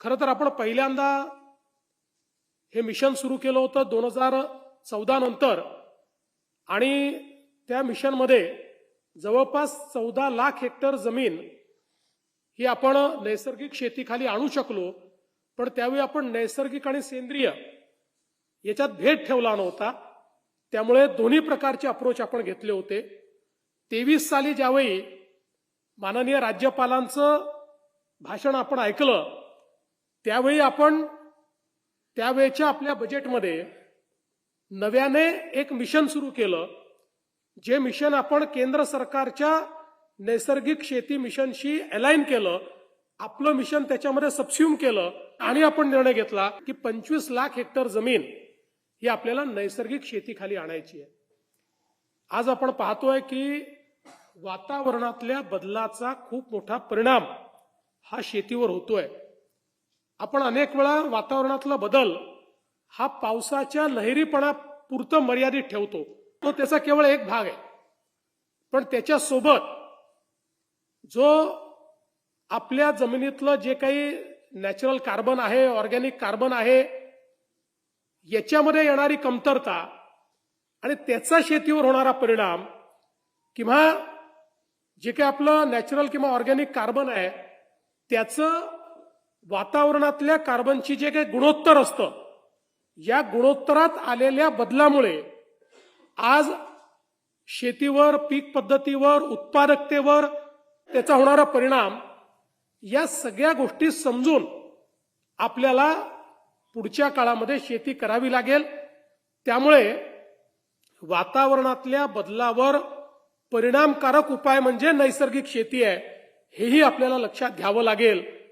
खरं तर आपण पहिल्यांदा हे मिशन सुरू केलं होतं दोन हजार चौदा नंतर आणि त्या मिशनमध्ये जवळपास चौदा लाख हेक्टर जमीन ही आपण नैसर्गिक शेतीखाली आणू शकलो पण त्यावेळी आपण नैसर्गिक आणि सेंद्रिय याच्यात भेद ठेवला नव्हता. त्यामुळे दोन्ही प्रकारचे अप्रोच आपण घेतले होते. तेवीस साली ज्यावेळी माननीय राज्यपालांचं भाषण आपण ऐकलं त्यावेळी आपण त्यावेळेच्या आपल्या बजेटमध्ये नव्याने एक मिशन सुरू केलं जे मिशन आपण केंद्र सरकारच्या नैसर्गिक शेती मिशनशी अलाइन केलं. आपलं मिशन त्याच्यामध्ये सबस्युम केलं आणि आपण निर्णय घेतला की पंचवीस लाख हेक्टर जमीन ही आपल्याला नैसर्गिक शेतीखाली आणायची आहे. आज आपण पाहतोय की वातावरणातल्या बदलाचा खूप मोठा परिणाम हा शेतीवर होतोय. आपण अनेक वेळा वातावरणातला बदल हा पावसाच्या लहरीपणा पुरतं मर्यादित ठेवतो. तो त्याचा केवळ एक भाग आहे. पण त्याच्यासोबत जो आपल्या जमिनीतलं जे काही नॅचरल कार्बन आहे ऑर्गॅनिक कार्बन आहे याच्यामध्ये येणारी कमतरता आणि त्याचा शेतीवर होणारा परिणाम किंवा जे काही आपलं नॅचरल किंवा ऑर्गॅनिक कार्बन आहे त्याचं वातावरणातल्या कार्बनची जे काही गुणोत्तर असतं या गुणोत्तरात आलेल्या बदलामुळे आज शेतीवर पीक पद्धतीवर उत्पादकतेवर त्याचा होणारा परिणाम या सगळ्या गोष्टी समजून आपल्याला पुढच्या काळामध्ये शेती करावी लागेल. त्यामुळे वातावरणातल्या बदलावर परिणामकारक उपाय म्हणजे नैसर्गिक शेती आहे हेही आपल्याला लक्षात घ्यावं लागेल.